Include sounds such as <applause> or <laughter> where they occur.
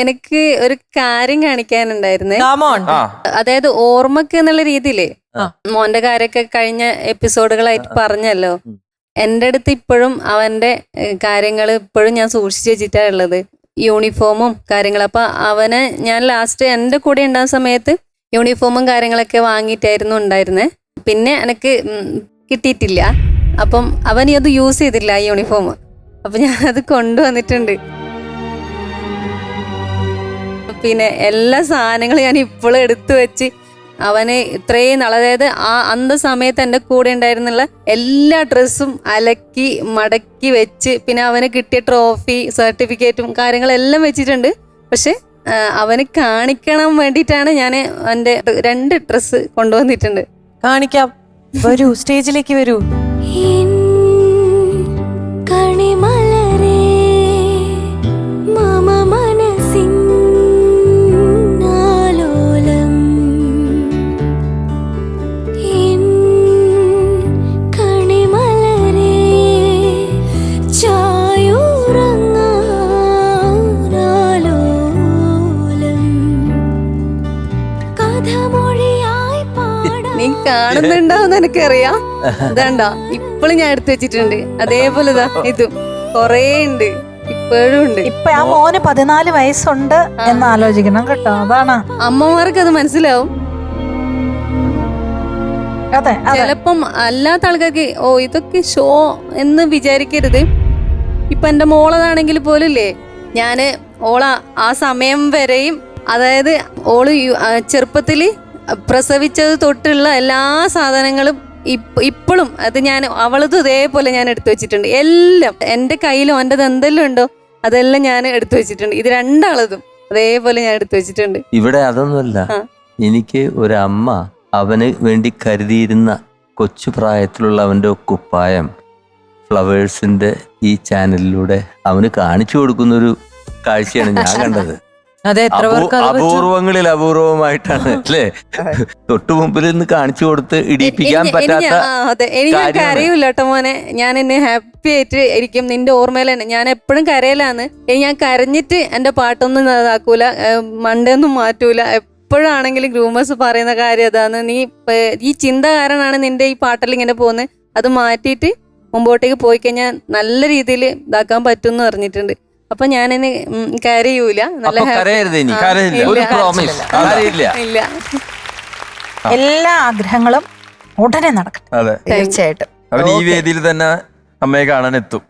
എനിക്ക് ഒരു കാര്യം കാണിക്കാനുണ്ടായിരുന്നേ. അതായത് ഓർമ്മക്ക് എന്നുള്ള രീതിയിൽ. മോന്റെ കാര്യമൊക്കെ കഴിഞ്ഞ എപ്പിസോഡുകളായിട്ട് പറഞ്ഞല്ലോ. എന്റെ അടുത്ത് ഇപ്പോഴും അവന്റെ കാര്യങ്ങൾ ഇപ്പോഴും ഞാൻ സൂക്ഷിച്ചു വെച്ചിട്ടാ ഉള്ളത്. യൂണിഫോമും കാര്യങ്ങളും. അപ്പൊ അവനെ ഞാൻ ലാസ്റ്റ് എന്റെ കൂടെ ഉണ്ടാകുന്ന സമയത്ത് യൂണിഫോമും കാര്യങ്ങളൊക്കെ വാങ്ങിയിട്ടായിരുന്നു ഉണ്ടായിരുന്നേ. പിന്നെ എനിക്ക് കിട്ടിയിട്ടില്ല. അപ്പം അവൻ അത് യൂസ് ചെയ്തില്ല ആ യൂണിഫോം. അപ്പൊ ഞാൻ അത് കൊണ്ടുവന്നിട്ടുണ്ട്. പിന്നെ എല്ലാ സാധനങ്ങളും ഞാൻ ഇപ്പോഴും എടുത്തു വെച്ച് അവന് ഇത്രയും നാൾ അതായത് ആ അന്ത സമയത്ത് എന്റെ കൂടെ ഉണ്ടായിരുന്നുള്ള എല്ലാ ഡ്രസ്സും അലക്കി മടക്കി വെച്ച് പിന്നെ അവന് കിട്ടിയ ട്രോഫി സർട്ടിഫിക്കറ്റും കാര്യങ്ങളെല്ലാം വെച്ചിട്ടുണ്ട്. പക്ഷെ അവന് കാണിക്കണം വേണ്ടിയിട്ടാണ് ഞാൻ എന്റെ രണ്ട് ഡ്രസ്സ് കൊണ്ടുവന്നിട്ടുണ്ട്. കാണിക്കാം. വരൂ സ്റ്റേജിലേക്ക് വരൂ. കാണുന്നുണ്ടാവും എനിക്കറിയാം. ഇതാണ്ടോ ഇപ്പോഴും ഞാൻ എടുത്തു വെച്ചിട്ടുണ്ട്. അതേപോലെ ഇതാ. കൊറേ ഉണ്ട്. ഇപ്പോഴും ഉണ്ട്. ഇപ്പൊ ആ മോന് പതിനാല് വയസ്സുണ്ട് എന്ന് ആലോചിക്കണം കേട്ടോ. അതാണ്. അമ്മമാർക്ക് അത് മനസ്സിലാവും. അതെ ചിലപ്പം അല്ലാത്ത ആൾക്കാർക്ക് ഓ ഇതൊക്കെ ഷോ എന്ന് വിചാരിക്കരുത്. ഇപ്പൊ എന്റെ മോളതാണെങ്കിൽ പോലില്ലേ ഞാൻ ഓള ആ സമയം വരെയും അതായത് ഓൾ ചെറുപ്പത്തിൽ പ്രസവിച്ചത് തൊട്ടുള്ള എല്ലാ സാധനങ്ങളും ഇപ്പോഴും അത് ഞാൻ അവളത് ഇതേപോലെ ഞാൻ എടുത്തു വെച്ചിട്ടുണ്ട്. എല്ലാം എന്റെ കയ്യിലും എന്റേത് എന്തെല്ലാം ഉണ്ടോ അതെല്ലാം ഞാൻ എടുത്തു വെച്ചിട്ടുണ്ട്. ഇത് രണ്ടാളതും അതേപോലെ ഞാൻ എടുത്തു വെച്ചിട്ടുണ്ട്. ഇവിടെ അതൊന്നുമല്ല. എനിക്ക് എനിക്ക് ഒരമ്മ അവന് വേണ്ടി കരുതിയിരുന്ന കൊച്ചു പ്രായത്തിലുള്ള അവന്റെ കുപ്പായം ഫ്ലവേഴ്സിന്റെ ഈ ചാനലിലൂടെ അവന് കാണിച്ചു കൊടുക്കുന്ന ഒരു കാഴ്ചയാണ് ഞാൻ കണ്ടത്. അതെ അപൂർവങ്ങളിൽ അപൂർവമായിട്ടാണ് <laughs> അല്ലേ? തൊട്ടു മുമ്പിൽ നിന്ന് കാണിച്ചു കൊടുത്ത് ഇനി പറ്റാത്ത എനിക്ക്. കരയൂല കേട്ടോ മോനെ. ഞാൻ എന്നെ ഹാപ്പി ആയിട്ട് ഇരിക്കും. നിന്റെ ഓർമ്മയിൽ തന്നെ ഞാൻ എപ്പോഴും കരയിലാന്ന് ഇനി ഞാൻ കരഞ്ഞിട്ട് എന്റെ പാട്ടൊന്നും ഇതാക്കൂല. മണ്ടൊന്നും മാറ്റൂല. എപ്പോഴാണെങ്കിലും ഗ്രൂമേഴ്സ് പറയുന്ന കാര്യം അതാണ്. നീ ഈ ചിന്ത കാരണമാണ് നിന്റെ ഈ പാട്ടിൽ ഇങ്ങനെ പോകുന്നത്. അത് മാറ്റിയിട്ട് മുമ്പോട്ടേക്ക് പോയി കഴിഞ്ഞാൽ നല്ല രീതിയിൽ ഇതാക്കാൻ പറ്റുമെന്ന് പറഞ്ഞിട്ടുണ്ട് അപ്പൊ ഉം, കരയൂല. നല്ല അപ്പൊ happy- കരയരുത് ഇനി കരയില്ല ഒരു പ്രോമിസ് കരയില്ല. ഇല്ല. എല്ലാ ആഗ്രഹങ്ങളും ഉടനെ നടക്കും അതെ. തീർച്ചയായിട്ടും. അവൻ ഈ വേദിയിൽ തന്നെ അമ്മയെ കാണാൻ എത്തും